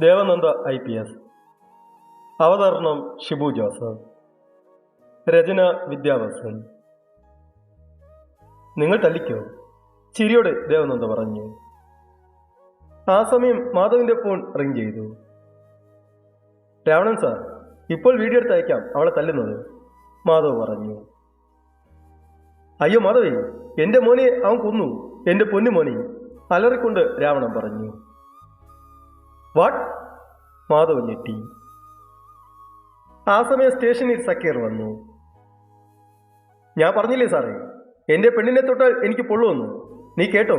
Devananda I P S. അവതരണം Shibu Joseph. രചന വിദ്യാഭ്യാസൻ. നിങ്ങൾ തല്ലിക്കോ? ചിരിയോടെ ദേവനന്ദ പറഞ്ഞു. ആ സമയം മാധവിന്റെ ഫോൺ റിംഗ് ചെയ്തു. രാവണൻ സാർ ഇപ്പോൾ വീഡിയോ എടുത്ത് അയക്കാം അവളെ തല്ലുന്നത് മാധവ് പറഞ്ഞു. അയ്യോ മാധവേ എന്റെ മോനെ അവൻ കൊന്നു എന്റെ പൊന്നു മോനെ അലറിക്കൊണ്ട് രാവണൻ പറഞ്ഞു. വാട്ട് മാധവ് ഞെട്ടി ആ സമയം സ്റ്റേഷനിൽ സക്കീർ വന്നു. ഞാൻ പറഞ്ഞില്ലേ സാറേ എന്റെ പെണ്ണിനെ തൊട്ടാൽ എനിക്ക് പൊള്ളുവന്നു നീ കേട്ടോ?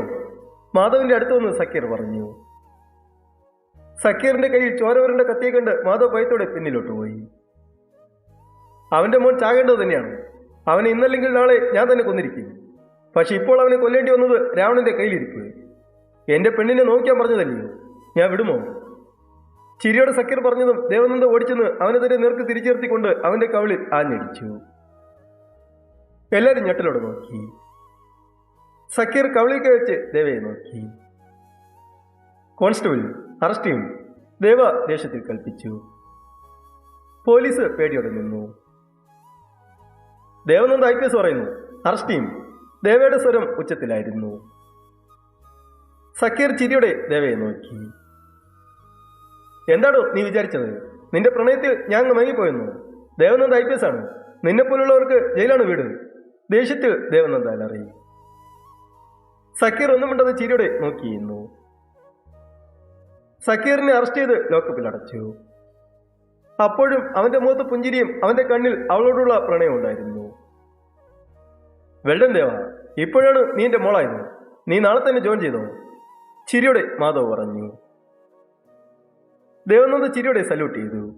മാധവിന്റെ അടുത്ത് വന്ന് സക്കീർ പറഞ്ഞു. സക്കീറിന്റെ കയ്യിൽ ചോരവരന്റെ കത്തിയെ കണ്ട് മാധവ് ഭയത്തോടെ പിന്നിലോട്ട് പോയി. അവന്റെ മോൻ ചാകേണ്ടത് തന്നെയാണ്. അവനെ ഇന്നല്ലെങ്കിൽ നാളെ ഞാൻ തന്നെ കൊന്നിരിക്കും. പക്ഷെ ഇപ്പോൾ അവനെ കൊല്ലേണ്ടി വന്നത് രാവണന്റെ കയ്യിലിരിപ്പ്. എന്റെ പെണ്ണിനെ നോക്കിയാൻ പറഞ്ഞതല്ലയോ? ഞാൻ വിടുമോ? ചിരിയോടെ സക്കീർ പറഞ്ഞതും ദേവനന്ദ ഓടിച്ചെന്ന് അവനെതിരെ നേർക്ക് തിരിച്ചേർത്തിക്കൊണ്ട് അവന്റെ കവിളിൽ ആഞ്ഞടിച്ചു. എല്ലാവരും ഞെട്ടലോടെ നോക്കി. സക്കീർ കവിളിക്ക് വെച്ച് ദേവയെ നോക്കി. കോൺസ്റ്റബിൾ അറസ്റ്റ് ചെയ്യും. ദേവ ദേശത്തിൽ കൽപ്പിച്ചു. പോലീസ് പേടിയോടെ നിന്നു. ദേവനന്ദ ഐ പി എസ് പറയുന്നു അറസ്റ്റ് ചെയ്യും. ദേവയുടെ സ്വരം ഉച്ചത്തിലായിരുന്നു. സക്കീർ ചിരിയുടെ ദേവയെ നോക്കി. എന്താണോ നീ വിചാരിച്ചത്? നിന്റെ പ്രണയത്തിൽ ഞാൻ മയങ്ങിപ്പോയെന്നു? ദേവനന്ദ ഐ പി എസ് ആണ്. നിന്നെപ്പോലുള്ളവർക്ക് ജയിലാണ് വീട്. ദേഷ്യത്തിൽ ദേവനന്ദ അലറി സക്കീർ ഒന്നും മിണ്ടത് ചിരിയോടെ നോക്കിയിരുന്നു. സക്കീറിനെ അറസ്റ്റ് ചെയ്ത് ലോക്കപ്പിൽ അടച്ചു. അപ്പോഴും അവന്റെ മുഖത്ത് പുഞ്ചിരിയും അവന്റെ കണ്ണിൽ അവളോടുള്ള പ്രണയം ഉണ്ടായിരുന്നു. വെള്ളം ദേവ ഇപ്പോഴാണ് നീ എന്റെ മോളായത്. നീ നാളെ തന്നെ ജോയിൻ ചെയ്തോ? ചിരിയോടെ മാധവ് പറഞ്ഞു. ദേവനന്ദ ചിരിയോടെ സല്യൂട്ട് ചെയ്തു.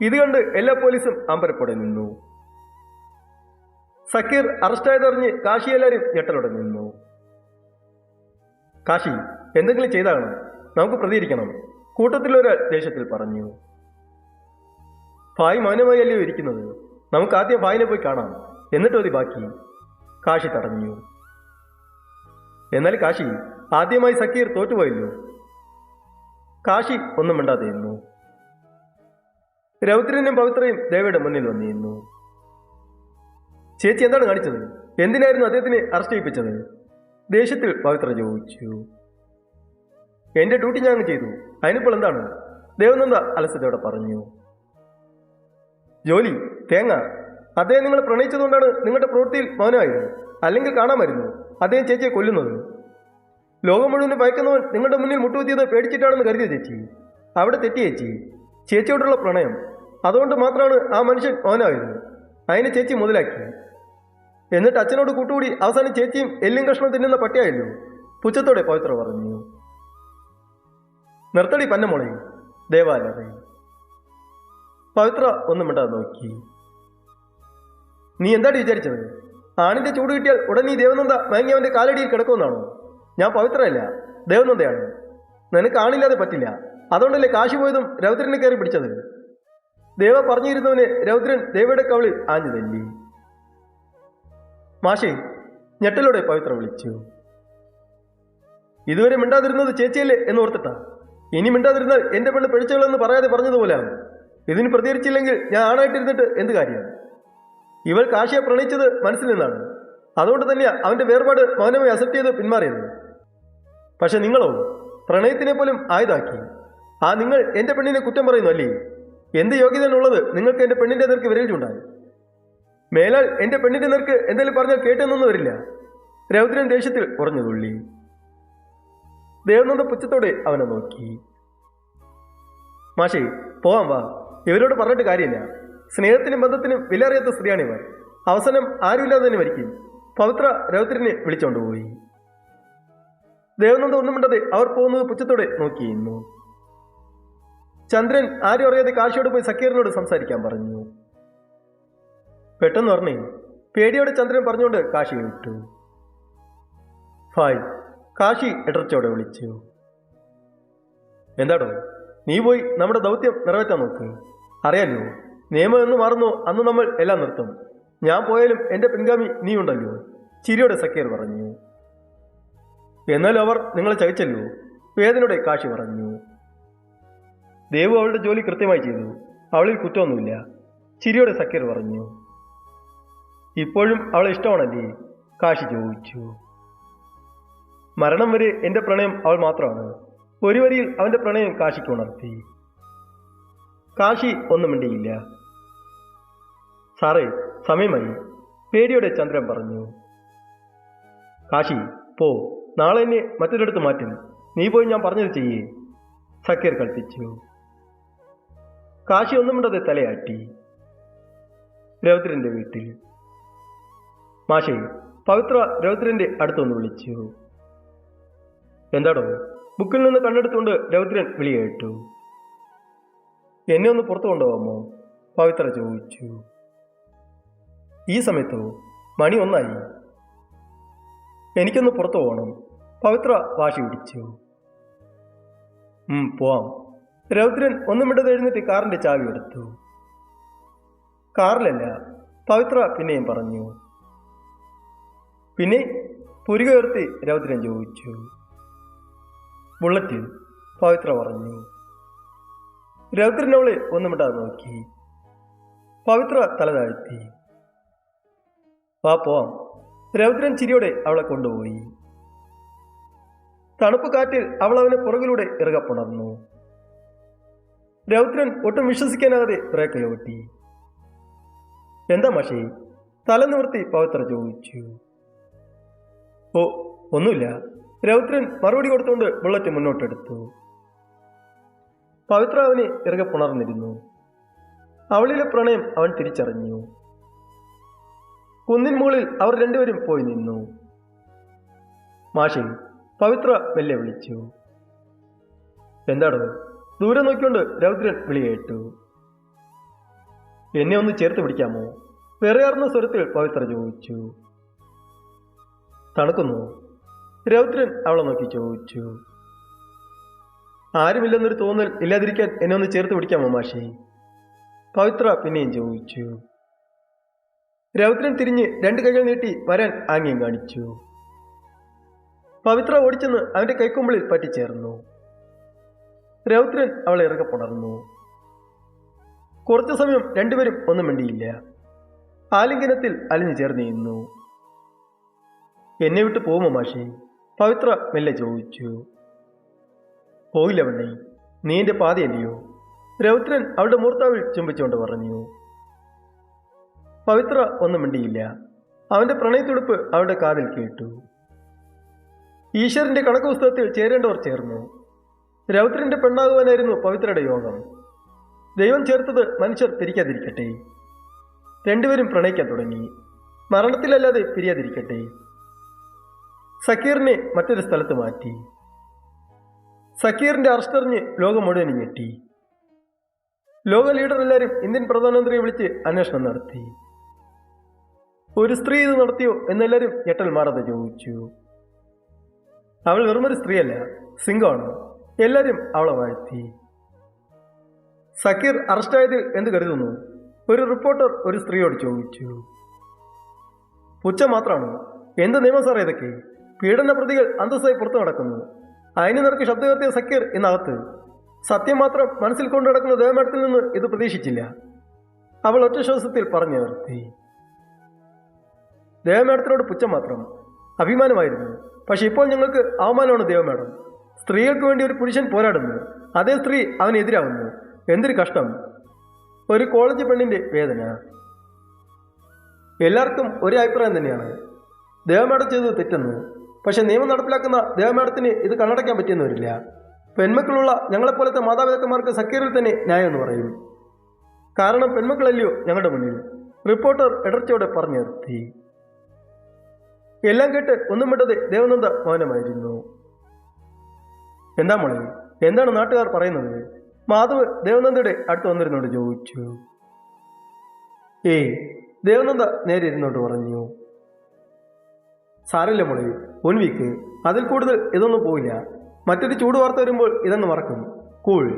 ഇത് കണ്ട് എല്ലാ പോലീസും അമ്പരപ്പോടെ നിന്നു. സക്കീർ അറസ്റ്റായതറിഞ്ഞ് കാശി എല്ലാവരും ഞെട്ടലോടെ നിന്നു. കാശി എന്തെങ്കിലും ചെയ്താണ് നമുക്ക് പ്രതികരിക്കണം. കൂട്ടത്തിലൊരാൾ ദേഷ്യത്തിൽ പറഞ്ഞു. ഫായ് മൗനമായി ഇരിക്കുന്നത്? നമുക്ക് ആദ്യം ഫായിനെ പോയി കാണാം. എന്നിട്ട് മതി ബാക്കി. കാശി തടഞ്ഞു. എന്നാൽ കാശി ആദ്യമായി സക്കീർ തോറ്റുപോയല്ലോ. കാശി ഒന്നും മിണ്ടാതെ നിന്നു രൗദ്രനും പവിത്രയും ദേവയുടെ മുന്നിൽ വന്നിരുന്നു. ചേച്ചി എന്താണ് കാണിച്ചത്? എന്തിനായിരുന്നു അദ്ദേഹത്തിനെ അറസ്റ്റ് ചെയ്യിപ്പിച്ചത്? ദേഷ്യത്തിൽ പവിത്ര ചോദിച്ചു. എന്റെ ഡ്യൂട്ടി ഞാൻ ചെയ്തു. അതിനിപ്പോൾ എന്താണ്? ദേവനന്ദ അലസതയോടെ പറഞ്ഞു. ജോലി തേങ്ങ. അദ്ദേഹം നിങ്ങളെ പ്രണയിച്ചതുകൊണ്ടാണ് നിങ്ങളുടെ പ്രവൃത്തിയിൽ മൗനമായത്. അല്ലെങ്കിൽ കാണാമായിരുന്നു. അദ്ദേഹം ചേച്ചിയെ കൊല്ലുന്നത്. ലോകം മുഴുവൻ ഭയക്കുന്നവൻ നിങ്ങളുടെ മുന്നിൽ മുട്ടുകുത്തിയത് പേടിച്ചിട്ടാണെന്ന് കരുതിയ ചേച്ചി. അവിടെ തെറ്റി ചേച്ചി. ചേച്ചിയോടുള്ള പ്രണയം. അതുകൊണ്ട് മാത്രമാണ് ആ മനുഷ്യൻ ഓനായത്. അതിനെ ചേച്ചി മുതലാക്കി. എന്നിട്ട് അച്ഛനോട് കൂട്ടുകൂടി അവസാനം ചേച്ചിയും എല്ലും കഷ്ണം തിന്നുന്ന പട്ടിയായല്ലോ. പുച്ഛത്തോടെ പവിത്ര പറഞ്ഞു. നിർത്തടി പന്നമുളയും ദേവാലയം പവിത്ര ഒന്നും മിണ്ടാതെ നോക്കി. നീ എന്താടി വിചാരിച്ചത്? ആണിന്റെ ചൂട് കിട്ടിയാൽ ഉടൻ നീ ദേവനന്ദ മയങ്ങിയവന്റെ കാലടിയിൽ കിടക്കുമെന്നാണോ? ഞാൻ പവിത്രയല്ല ദേവനന്ദയാണ്. നിനക്ക് ആണില്ലാതെ പറ്റില്ല. അതുകൊണ്ടല്ലേ കാശി പോയതും രൗദ്രനെ കയറി പിടിച്ചത്? ദേവ പറഞ്ഞിരുന്നവനെ രൗദ്രൻ ദേവയുടെ കവളിൽ ആഞ്ഞു തല്ലി മാഷേ ഞെട്ടലോടെ പവിത്ര വിളിച്ചു. ഇതുവരെ മിണ്ടാതിരുന്നത് ചേച്ചിയല്ലേ എന്ന് ഓർത്തിട്ടാ. ഇനി മിണ്ടാതിരുന്നാൽ എന്റെ പെണ്ണ് പിഴച്ചുകളെന്ന് പറയാതെ പറഞ്ഞതുപോലെയാണ് ഇതിന് പ്രതികരിച്ചില്ലെങ്കിൽ ഞാൻ ആണായിട്ടിരുന്നിട്ട് എന്ത് കാര്യം? ഇവൾ കാശിയെ പ്രണയിച്ചത് മനസ്സിൽ നിന്നാണ്. അതുകൊണ്ട് തന്നെയാ അവന്റെ വേർപാട് മൗനമായി അസെപ്റ്റ് ചെയ്ത് പിന്മാറിയത്. പക്ഷെ നിങ്ങളോ പ്രണയത്തിനെ പോലും ആയതാക്കി ആ നിങ്ങൾ എന്റെ പെണ്ണിനെ കുറ്റം പറയുന്നു അല്ലേ? എന്ത് യോഗ്യതയാണുള്ളത് നിങ്ങൾക്ക് എന്റെ പെണ്ണിന്റെ നിർക്ക് വിരൽ ചൂണ്ടായി മേലാൽ എന്റെ പെണ്ണിന്റെ നേർക്ക് എന്തെങ്കിലും പറഞ്ഞാൽ കേട്ടെന്നൊന്നും വരില്ല. രൗദ്രൻ ദേഷ്യത്തിൽ കുറഞ്ഞു തുള്ളി. ദേവനന്ദ പുച്ഛത്തോടെ അവനെ നോക്കി. മാഷേ പോവാം വാ. ഇവരോട് പറഞ്ഞിട്ട് കാര്യമില്ല. സ്നേഹത്തിനും ബന്ധത്തിനും വിലറിയാത്ത സ്ത്രീയാണിവർ അവസാനം ആരുമില്ലാതെ തന്നെ മരിക്കും. പവിത്ര രൗദ്രനെ വിളിച്ചോണ്ടുപോയി ദേവനന്ദ ഒന്നും മിണ്ടാതെ അവർ പോകുന്നത് പുച്ഛത്തോടെ. നോക്കിയിരുന്നു ചന്ദ്രൻ ആരും അറിയാതെ കാശിയോട് പോയി സക്കീറിനോട് സംസാരിക്കാൻ പറഞ്ഞു. പെട്ടെന്ന് പറഞ്ഞു പേടിയോടെ ചന്ദ്രൻ പറഞ്ഞുകൊണ്ട് കാശി വിട്ടു. ഹായ് കാശി ഇടർച്ചോടെ വിളിച്ചു. എന്താടോ നീ പോയി നമ്മുടെ ദൗത്യം നിറവേറ്റാൻ നോക്ക്. അറിയാലോ നിയമം എന്ന് മാറുന്നു അന്ന് നമ്മൾ എല്ലാം നിർത്തും. ഞാൻ പോയാലും എന്റെ പിൻഗാമി നീ ഉണ്ടല്ലോ ചിരിയോടെ സക്കീർ പറഞ്ഞു. എന്നാൽ അവർ നിങ്ങളെ ചതിച്ചല്ലോ. വേദനയുടെ കാശി പറഞ്ഞു. ദേവു അവളുടെ ജോലി കൃത്യമായി ചെയ്തു. അവളിൽ കുറ്റമൊന്നുമില്ല. ചിരിയോടെ സക്കീർ പറഞ്ഞു. ഇപ്പോഴും അവളെ ഇഷ്ടമാണല്ലേ? കാശി ചോദിച്ചു. മരണം വരെ എന്റെ പ്രണയം അവൾ മാത്രമാണ്. ഒരു വരിയിൽ അവന്റെ പ്രണയം കാശിക്ക് ഉണർത്തി. കാശി ഒന്നും മിണ്ടിയില്ല. സാറേ സമയമായി. പേടിയുടെ ചന്ദ്രൻ പറഞ്ഞു. കാശി പോ. നാളെ എന്നെ മറ്റൊരിടത്ത് മാറ്റും നീ പോയി ഞാൻ പറഞ്ഞത് ചെയ്യേ. സക്കീർ കൽപ്പിച്ചു. കാശി ഒന്നും മിണ്ടതെ തലയാട്ടി. രൗദ്രന്റെ വീട്ടിൽ. മാഷെ പവിത്ര രൗദ്രന്റെ അടുത്തൊന്ന് വിളിച്ചു. എന്താടോ? ബുക്കിൽ നിന്ന് കണ്ടെടുത്തുകൊണ്ട് രൗദ്രൻ വിളിയേട്ടു. എന്നെ ഒന്ന് പുറത്തു കൊണ്ടുപോകാമോ? പവിത്ര ചോദിച്ചു. ഈ സമയത്തോ? മണി ഒന്നായി. എനിക്കൊന്ന് പുറത്തു പോകണം. പവിത്ര വാശി പിടിച്ചു പോവാം. രൗദ്രൻ ഒന്നും മിണ്ടത് എഴുന്നേറ്റ് കാറിന്റെ ചാവി എടുത്തു. കാറിലല്ല പവിത്ര പിന്നെയും പറഞ്ഞു. പിന്നെ പുരുക ഉയർത്തി രൗദ്രൻ ചോദിച്ചു. ബുള്ളറ്റിൽ പവിത്ര പറഞ്ഞു. രൗദ്രൻ അവളെ ഒന്നും മിണ്ടാതെ നോക്കി. പവിത്ര തലതാഴ്ത്തി വാ പോവാം. രൗദ്രൻ ചിരിയോടെ അവളെ കൊണ്ടുപോയി. തണുപ്പ് കാറ്റിൽ അവൾ അവനെ പുറകിലൂടെ ഇറകപ്പുണർന്നു രൗദ്രൻ ഒട്ടും വിശ്വസിക്കാനാകാതെ പ്രേക്കയോട്ടി എന്താ മഷി? തല നിവർത്തി പവിത്ര ചോദിച്ചു. ഓ ഒന്നുമില്ല. രൗദ്രൻ മറുപടി കൊടുത്തുകൊണ്ട് ബുള്ളറ്റ് മുന്നോട്ടെടുത്തു. പവിത്ര അവനെ ഇറകെ പുണർന്നിരുന്നു. അവളിലെ പ്രണയം അവൻ തിരിച്ചറിഞ്ഞു. കുന്നിൻ മുകളിൽ അവർ രണ്ടുപേരും പോയി നിന്നു. മാഷി പവിത്ര മെല്ലെ വിളിച്ചു. എന്താടോ? ദൂരെ നോക്കിക്കൊണ്ട് രൗദ്രൻ വിളി കേട്ടു. എന്നെ ഒന്ന് ചേർത്ത് പിടിക്കാമോ? വെറിയാർന്ന സ്വരത്തിൽ പവിത്ര ചോദിച്ചു. തണുക്കുന്നു. രൗദ്രൻ അവളെ നോക്കി ചോദിച്ചു. ആരുമില്ലെന്നൊരു തോന്നൽ ഇല്ലാതിരിക്കാൻ എന്നെ ഒന്ന് ചേർത്ത് പിടിക്കാമോ മാഷി? പവിത്ര പിന്നെയും ചോദിച്ചു. രൗദ്രൻ തിരിഞ്ഞ് രണ്ട് കൈകൾ നീട്ടി വരാൻ ആംഗ്യം കാണിച്ചു. പവിത്ര ഓടിച്ചെന്ന് അവന്റെ കൈക്കുമ്പിളിൽ പറ്റിച്ചേർന്നു. രൗദ്രൻ അവളെ ഇറക്കെ പുണർന്നു. കുറച്ചു സമയം രണ്ടുപേരും ഒന്നും മിണ്ടിയില്ല. ആലിംഗനത്തിൽ അലിഞ്ഞു ചേർന്ന് നിന്നു. എന്നെ വിട്ട് പോകുമോ മാഷി? പവിത്ര മെല്ലെ ചോദിച്ചു. പോയില്ല വണ്ണി നീ എന്റെ പാതയല്ലയോ? രൗദ്രൻ അവളുടെ മൂർത്താവിൽ ചുംബിച്ചുകൊണ്ട് പറഞ്ഞു. പവിത്ര ഒന്നും മിണ്ടിയില്ല. അവന്റെ പ്രണയത്തുടുപ്പ് അവളുടെ കാതിൽ കേട്ടു. ഈശ്വരന്റെ കണക്ക് പുസ്തകത്തിൽ ചേരേണ്ടവർ ചേർന്നു. രൗദ്രന്റെ പെണ്ണാകുവാനായിരുന്നു പവിത്രയുടെ യോഗം. ദൈവം ചേർത്തത് മനുഷ്യർ പിരിക്കാതിരിക്കട്ടെ. രണ്ടുപേരും പ്രണയിക്കാൻ തുടങ്ങി. മരണത്തിലല്ലാതെ പിരിയാതിരിക്കട്ടെ. സക്കീറിനെ മറ്റൊരു സ്ഥലത്ത് മാറ്റി. സക്കീറിന്റെ അറസ്റ്ററിഞ്ഞ് ലോകം മുഴുവൻ ഞെട്ടി. ലോക ലീഡർ എല്ലാവരും ഇന്ത്യൻ പ്രധാനമന്ത്രിയെ വിളിച്ച് അന്വേഷണം നടത്തി. ഒരു സ്ത്രീ ഇത് നടത്തിയോ എന്നെല്ലാവരും ഞെട്ടൽ മാറാതെ ചോദിച്ചു. അവൾ വെറുമൊരു സ്ത്രീയല്ല സിംഗമാണ്. എല്ലാവരും അവളെ വാഴ്ത്തി. സക്കീർ അറസ്റ്റായതിൽ എന്ത് കരുതുന്നു? ഒരു റിപ്പോർട്ടർ ഒരു സ്ത്രീയോട് ചോദിച്ചു. പുച്ച മാത്രമാണ്. എന്ത് നിയമം സാറേ ഇതൊക്കെ? പീഡന പ്രതികൾ അന്തസ്സായി പുറത്തു നടക്കുന്നു. അതിന് നിറക്കി ശബ്ദം ഉയർത്തിയ സക്കീർ ഇന്നകത്ത്. സത്യം മാത്രം മനസ്സിൽ കൊണ്ടു നടക്കുന്ന ദേവമേടത്തിൽ നിന്ന് ഇത് പ്രതീക്ഷിച്ചില്ല. അവൾ ഒറ്റ ശ്വാസത്തിൽ പറഞ്ഞു നിർത്തി. ദേവമേടത്തിനോട് പുച്ഛം മാത്രം. അഭിമാനമായിരുന്നു. പക്ഷെ ഇപ്പോൾ ഞങ്ങൾക്ക് അവമാനമാണ് ദൈവം വേണം സ്ത്രീകൾക്ക് വേണ്ടി ഒരു പുരുഷൻ പോരാടുന്നു. അതേ സ്ത്രീ അവനെതിരാവുന്നു എന്തൊരു കഷ്ടം. ഒരു കോളേജ് പെണ്ണിന്റെ വേദന. എല്ലാവർക്കും ഒരേ അഭിപ്രായം തന്നെയാണ്. ദേവമേടം ചെയ്തത് തെറ്റെന്ന്. പക്ഷെ നിയമം നടപ്പിലാക്കുന്ന ദേവമേടത്തിന് ഇത് കണ്ണടയ്ക്കാൻ പറ്റിയെന്ന് വരില്ല പെൺമക്കളുള്ള ഞങ്ങളെപ്പോലത്തെ മാതാപിതാക്കന്മാർക്ക് സക്കീറിൽ തന്നെ ന്യായം എന്ന് പറയും. കാരണം പെൺമക്കളല്ലയോ ഞങ്ങളുടെ മുന്നിൽ. റിപ്പോർട്ടർ ഇടർച്ചയോടെ പറഞ്ഞു നിർത്തി. എല്ലാം കേട്ട് ഒന്നും വിട്ടത് ദേവനന്ദ മൗനമായിരുന്നു. എന്താ മോളെ എന്താണ് നാട്ടുകാർ പറയുന്നത്? മാധവ് ദേവനന്ദയുടെ അടുത്ത് വന്നിരുന്നോട് ചോദിച്ചു. ഏയ് ദേവനന്ദ നേരെ ഇരുന്നോട്ട് പറഞ്ഞു. സാരല്ല മോളെ വൺ വീക്ക് അതിൽ കൂടുതൽ ഇതൊന്നും പോയില്ല മറ്റൊരു ചൂട് വാർത്ത വരുമ്പോൾ ഇതൊന്ന് മറക്കും. കൂൾ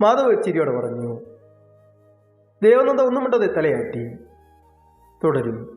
മാധവ് ചിരിയോടെ പറഞ്ഞു. ദേവനന്ദ ഒന്നും വിട്ടത് തലയാട്ടി. തുടരും.